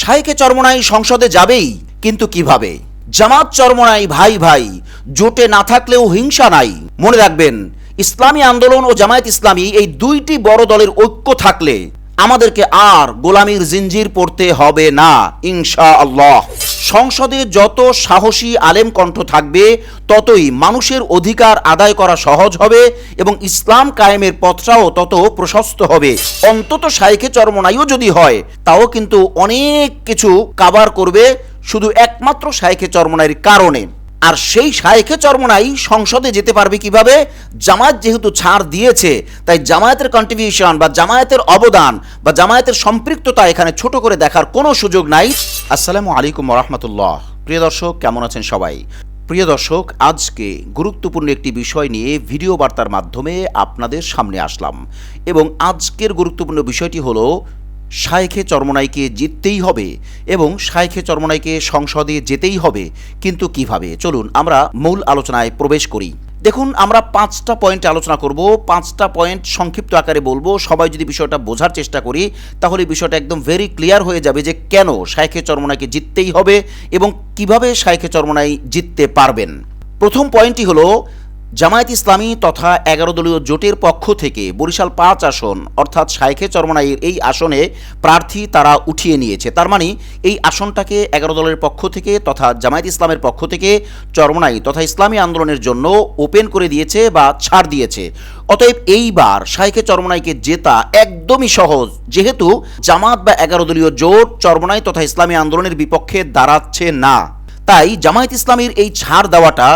শাইখে চরমনাই সংসদে যাবেই, কিন্তু কীভাবে? জামাত চরমনাই ভাই ভাই, জোটে না থাকলেও হিংসা নাই। মনে রাখবেন, ইসলামী আন্দোলন ও জামায়াত ইসলামী এই দুইটি বড় দলের ঐক্য থাকলে আমাদেরকে আর গোলামির জিঞ্জির পড়তে হবে না ইনশা আল্লাহ সংসদে যত সাহসী আলেম কণ্ঠ থাকবে, ততই মানুষের অধিকার আদায় করা সহজ হবে এবং ইসলাম কায়েমের পথটাও তত প্রশস্ত হবে। অন্তত শাইখে চরমনাইও যদি হয়, তাও কিন্তু অনেক কিছু কাবার করবে শুধু একমাত্র শাইখে চরমনাইয়ের কারণে। আর সেই শায়েখে চরমনাই সংসদে যেতে পারবে কীভাবে? জামায়াত যেহেতু ছাড় দিয়েছে, তাই জামায়াতের কন্ট্রিবিউশন বা জামায়াতের অবদান বা জামায়াতের সম্পৃক্ততা এখানে ছোট করে দেখার কোনো সুযোগ নাই। আসসালামু আলাইকুম রহমতুল্লাহ প্রিয় দর্শক, কেমন আছেন সবাই? প্রিয় দর্শক, আজকে গুরুত্বপূর্ণ একটি বিষয় নিয়ে ভিডিও বার্তার মাধ্যমে আপনাদের সামনে আসলাম এবং আজকের গুরুত্বপূর্ণ বিষয়টি হলো, শায়েখে চরমনাইকে জিততেই হবে এবং শায়েখে চরমনাইকে সংসদে যেতেই হবে, কিন্তু কীভাবে? চলুন আমরা মূল আলোচনায় প্রবেশ করি। দেখুন, আমরা পাঁচটা পয়েন্টে আলোচনা করব, পাঁচটা পয়েন্ট সংক্ষিপ্ত আকারে বলব। সবাই যদি বিষয়টা বোঝার চেষ্টা করি, তাহলে বিষয়টা একদম ভেরি ক্লিয়ার হয়ে যাবে যে কেন শায়খে চরমনাইকে জিততেই হবে এবং কীভাবে শায়খে চরমনাই জিততে পারবেন। প্রথম পয়েন্টটি হলো জামায়াত ইসলামী তথা এগারো দলীয় জোটের পক্ষ থেকে বরিশাল পাঁচ আসন, অর্থাৎ শাইখে চরমনাইয়ের এই আসনে প্রার্থী তারা উঠিয়ে নিয়েছে। তার মানে এই আসনটাকে এগারো দলের পক্ষ থেকে তথা জামায়াত ইসলামের পক্ষ থেকে চরমনাই তথা ইসলামী আন্দোলনের জন্য ওপেন করে দিয়েছে বা ছাড় দিয়েছে। অতএব এইবার শাইখে চরমনাইকে জেতা একদমই সহজ, যেহেতু জামাত বা এগারো দলীয় জোট চরমনাই তথা ইসলামী আন্দোলনের বিপক্ষে দাঁড়াচ্ছে না। তাই জামায়াত ইসলামীর এই ছাড় দেওয়াটা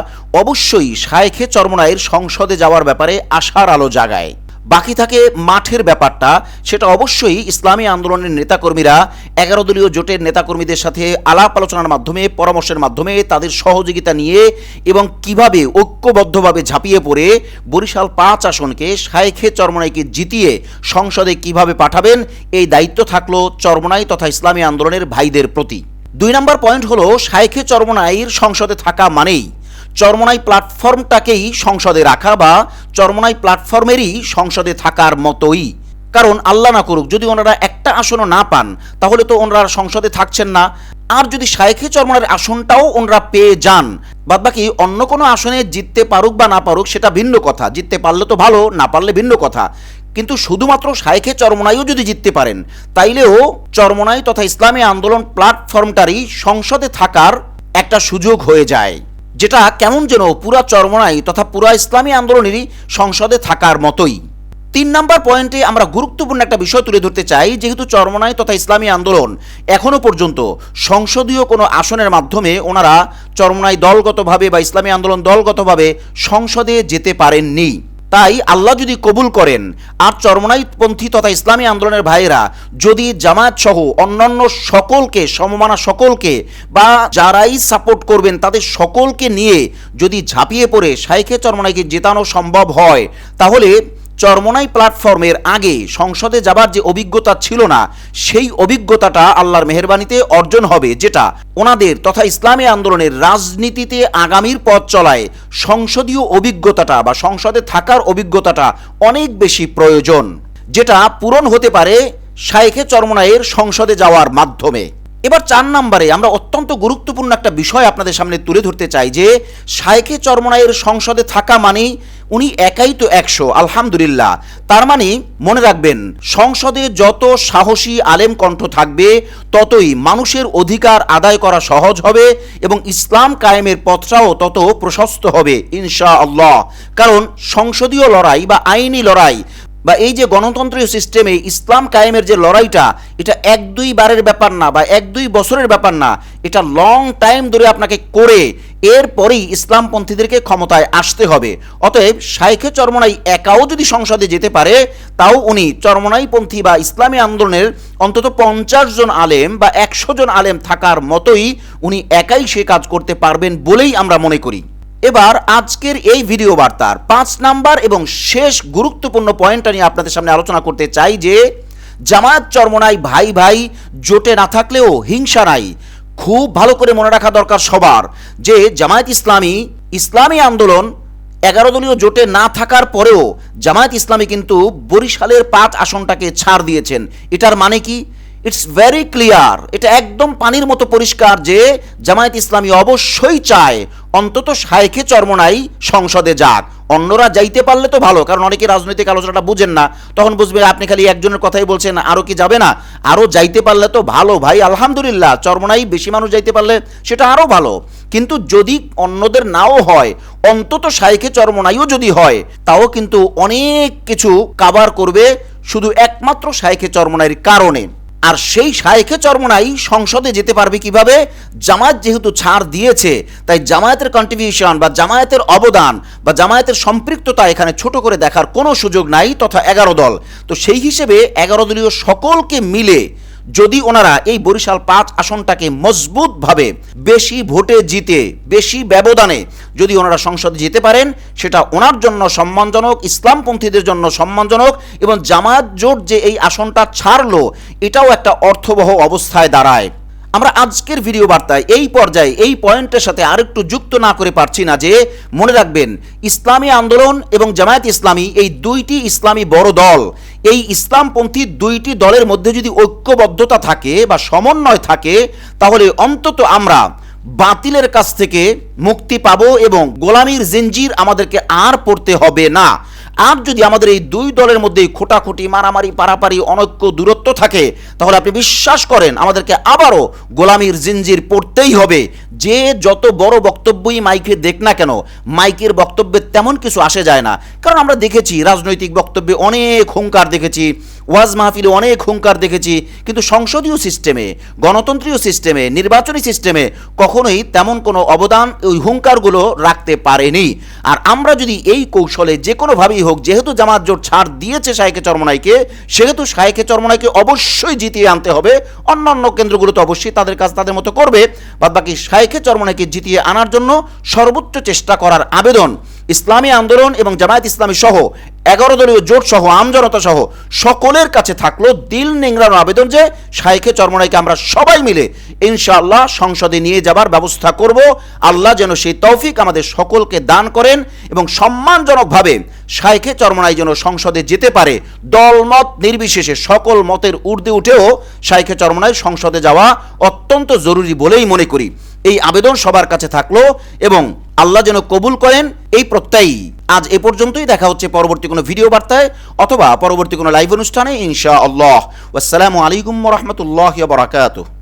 অবশ্যই শায়েখে চরমনায়ের সংসদে যাওয়ার ব্যাপারে আশার আলো জাগায়। বাকি থাকে মাঠের ব্যাপারটা, সেটা অবশ্যই ইসলামী আন্দোলনের নেতাকর্মীরা, এগারো দলীয় জোটের নেতাকর্মীদের সাথে আলাপ আলোচনার মাধ্যমে, পরামর্শের মাধ্যমে তাদের সহযোগিতা নিয়ে এবং কীভাবে ঐক্যবদ্ধভাবে ঝাঁপিয়ে পড়ে বরিশাল পাঁচ আসনকে শায়েখে চরমনাইকে জিতিয়ে সংসদে কীভাবে পাঠাবেন, এই দায়িত্ব থাকল চরমনাই তথা ইসলামী আন্দোলনের ভাইদের প্রতি। দুই নম্বর পয়েন্ট হলো শাইখে চরমনাইয়ের সংসদে থাকা মানেই চরমনাই প্ল্যাটফর্মটাকেই সংসদে রাখা বা চরমনাই প্ল্যাটফর্মেরই সংসদে থাকার মতোই। কারণ আল্লাহ না করুক, যদি ওনারা একটা আসনও না পান, তাহলে তো ওনারা সংসদে থাকছেন না। আর যদি শাইখে চরমনার আসনটাও ওনারা পেয়ে যান, বাদবাকি অন্য কোনো আসনে জিততে পারুক বা না পারুক, সেটা ভিন্ন কথা। জিততে পারলে তো ভালো, না পারলে ভিন্ন কথা। কিন্তু শুধুমাত্র শাইখে চরমনাইও যদি জিততে পারেন, তাইলেও চরমনাই তথা ইসলামী আন্দোলন প্ল্যাটফর্মটারই সংসদে থাকার একটা সুযোগ হয়ে যায়, যেটা কেমন যেন পুরা চরমনাই তথা পুরা ইসলামী আন্দোলনেরই সংসদে থাকার মতোই। তিন নম্বর পয়েন্টে আমরা গুরুত্বপূর্ণ একটা বিষয় তুলে ধরতে চাই, যেহেতু চরমনাই তথা ইসলামী আন্দোলন এখনও পর্যন্ত সংসদীয় কোনো আসনের মাধ্যমে ওনারা চরমনাই দলগতভাবে বা ইসলামী আন্দোলন দলগতভাবে সংসদে যেতে পারেননি। তাই আল্লাহ যদি কবুল করেন, আর চরমনাইপন্থী তথা ইসলামী আন্দোলনের ভাইয়েরা যদি জামায়াত সহ অন্যান্য সকলকে, সমমানা সকলকে, বা যারাই সাপোর্ট করবেন, তাদের সকলকে নিয়ে যদি ঝাঁপিয়ে পড়ে, শাইখে চরমনাইকে জেতানো সম্ভব হয়, তাহলে চরমনাই প্ল্যাটফর্মের আগে সংসদে যাবার যে অভিজ্ঞতা ছিল না, সেই অভিজ্ঞতাটা আল্লাহর মেহরবানিতে অর্জন হবে, যেটা ওনাদের তথা ইসলামী আন্দোলনের রাজনীতিতে আগামীর পথ চলায় সংসদীয় অভিজ্ঞতাটা বা সংসদে থাকার অভিজ্ঞতাটা অনেক বেশি প্রয়োজন, যেটা পূরণ হতে পারে শায়েখে চরমনাইয়ের সংসদে যাওয়ার মাধ্যমে। এবার চার নম্বরে আমরা অত্যন্ত গুরুত্বপূর্ণ একটা বিষয় আপনাদের সামনে তুলে ধরতে চাই যে, শায়েখে চরমনাইয়ের সংসদে থাকা মানেই উনি একাই তো একশো, আলহামদুলিল্লাহ। তার মানে মনে রাখবেন, সংসদে যত সাহসী আলেম কণ্ঠ থাকবে, ততই মানুষের অধিকার আদায় করা সহজ হবে এবং ইসলাম কায়েমের পথটাও তত প্রশস্ত হবে ইনশা আল্লাহ কারণ সংসদীয় লড়াই বা আইনি লড়াই বা এই যে গণতন্ত্রীয় সিস্টেমে ইসলাম কায়েমের যে লড়াইটা, এটা এক দুই বারের ব্যাপার না বা এক দুই বছরের ব্যাপার না, এটা লং টাইম ধরে আপনাকে করে এরপরেই ইসলামপন্থীদেরকে ক্ষমতায় আসতে হবে। অতএব শাইখে চরমনাই একাও যদি সংসদে যেতে পারে, তাও উনি চরমনাইপন্থী বা ইসলামী আন্দোলনের অন্তত পঞ্চাশ জন আলেম বা একশো জন আলেম থাকার মতোই উনি একাই সে কাজ করতে পারবেন বলেই আমরা মনে করি। এবার আজকের এই ভিডিও বার্তার পাঁচ নাম্বার এবং শেষ গুরুত্বপূর্ণ পয়েন্টটা নিয়ে আপনাদের সামনে আলোচনা করতে চাই যে, জামায়াত চরমনাই ভাই ভাই জোটে না থাকলেও হিংসা নাই। খুব ভালো করে মনে রাখা দরকার সবার যে, জামায়াত ইসলামী ইসলামী আন্দোলন এগারো দলীয় জোটে না থাকার পরেও জামায়াত ইসলামী কিন্তু বরিশালের পাঁচ আসনটাকে ছাড় দিয়েছেন। এটার মানে কি? ইটস ভেরি ক্লিয়ার এটা একদম পানির মতো পরিষ্কার যে, জামায়াত ইসলামী অবশ্যই চায় অন্তত শায়েখে চর্মনাই সংসদে যাক। অন্যরা যাইতে পারলে তো ভালো, কারণ অনেকে রাজনৈতিক আলোচনাটা বুঝেন না। তখন বুঝবে আপনি খালি একজনের কথাই বলছেন আরও কি যাবে না? আরও যাইতে পারলে তো ভালো ভাই, আলহামদুলিল্লাহ চর্মনাই বেশি মানুষ যাইতে পারলে সেটা আরও ভালো। কিন্তু যদি অন্যদের নাও হয়, অন্তত শাইখে চর্মনাইও যদি হয়, তাও কিন্তু অনেক কিছু কাবার করবে শুধু একমাত্র শাইখে চর্মনাইয়ের কারণে। আর সেই শায়েখে চর্মনাই সংসদে যেতে পারবে কীভাবে? জামায়াত যেহেতু ছাড় দিয়েছে, তাই জামায়াতের কন্ট্রিবিউশন বা জামায়াতের অবদান বা জামায়াতের সম্পৃক্ততা এখানে ছোট করে দেখার কোনো সুযোগ নাই তথা এগারো দল। তো সেই হিসেবে এগারো দলীয় সকলকে মিলে যদি ওনারা এই বরিশাল পাঁচ আসনটাকে মজবুতভাবে বেশি ভোটে জিতে, বেশি ব্যবধানে যদি ওনারা সংসদে যেতে পারেন, সেটা ওনার জন্য সম্মানজনক, ইসলামপন্থীদের জন্য সম্মানজনক এবং জামায়াত জোট যে এই আসনটা ছাড়লো, এটাও একটা অর্থবহ অবস্থায় দাঁড়ায়। আমরা আজকের ভিডিও বার্তায় এই পর্যায়ে, এই পয়েন্টের সাথে আরেকটু যুক্ত না করে পারছি না যে, মনে রাখবেন, ইসলামী আন্দোলন এবং জামায়াত ইসলামী এই দুইটি ইসলামী বড় দল এই ইসলামপন্থী দুইটি দলের মধ্যে যদি ঐক্যবদ্ধতা থাকে বা সমন্বয় থাকে, তাহলে অন্তত আমরা বাতিলের কাছ থেকে মুক্তি পাব এবং গোলামির জিঞ্জির আমাদেরকে আর পড়তে হবে না। আর যদি আমাদের এই দুই দলের মধ্যে খোটাখুটি, মারামারি, পারাপারি, অনৈক্য, দূরত্ব থাকে, তাহলে আপনি বিশ্বাস করেন আমাদেরকে আবারও গোলামির জিঞ্জির পড়তেই হবে। যে যত বড় বক্তব্যই মাইকে দেখ না কেন, মাইকের বক্তব্যে তেমন কিছু আসে যায় না। কারণ আমরা দেখেছি, রাজনৈতিক বক্তব্যে অনেক হুঙ্কার দেখেছি। ওয়াজ মাহফিলে অনেক হুঙ্কার দেখেছি, কিন্তু সংসদীয় সিস্টেমে, গণতন্ত্রীয় সিস্টেমে, নির্বাচনী সিস্টেমে কখনোই তেমন কোনো অবদান ওই হুঙ্কারগুলো রাখতে পারেনি। আর আমরা যদি এই কৌশলে যে কোনোভাবেই হোক, যেহেতু জামাত জোট ছাড় দিয়েছে শাহেকে চরমনাইকে, সেহেতু শাহেকে চরমনাইকে অবশ্যই জিতিয়ে আনতে হবে। অন্যান্য কেন্দ্রগুলো তো অবশ্যই তাদের কাজ তাদের মতো করবে। বাদ বাকি শাহেকে চরমনাইকে জিতিয়ে আনার জন্য সর্বোচ্চ চেষ্টা করার আবেদন ইসলামী আন্দোলন এবং জামায়াত ইসলামী সহ এগারো দলীয় জোট সহ আমজনতা সহ সকলের কাছে থাকল দিল নেংরানো আবেদন যে শাইখে চরমনাইকে আমরা সবাই মিলে ইনশাআল্লাহ সংসদে নিয়ে যাবার ব্যবস্থা করব। আল্লাহ যেন সেই তৌফিক আমাদের সকলকে দান করেন এবং সম্মানজনকভাবে শাইখে চরমনাই যেন সংসদে যেতে পারে। দলমত নির্বিশেষে সকল মতের ঊর্ধ্বে উঠেও শাইখে চরমনাই সংসদে যাওয়া অত্যন্ত জরুরি বলেই মনে করি। এই আবেদন সবার কাছে থাকল এবং আল্লাহ যেন কবুল করেন এই প্রত্যয়ী আজ এ পর্যন্তই, দেখা হচ্ছে পরবর্তী কোনো ভিডিও বার্তায় অথবা পরবর্তী কোনো লাইভ অনুষ্ঠানে ইনশা আল্লাহ আসসালামু আলাইকুম রহমতুল্লাহ বারাকাতুহ।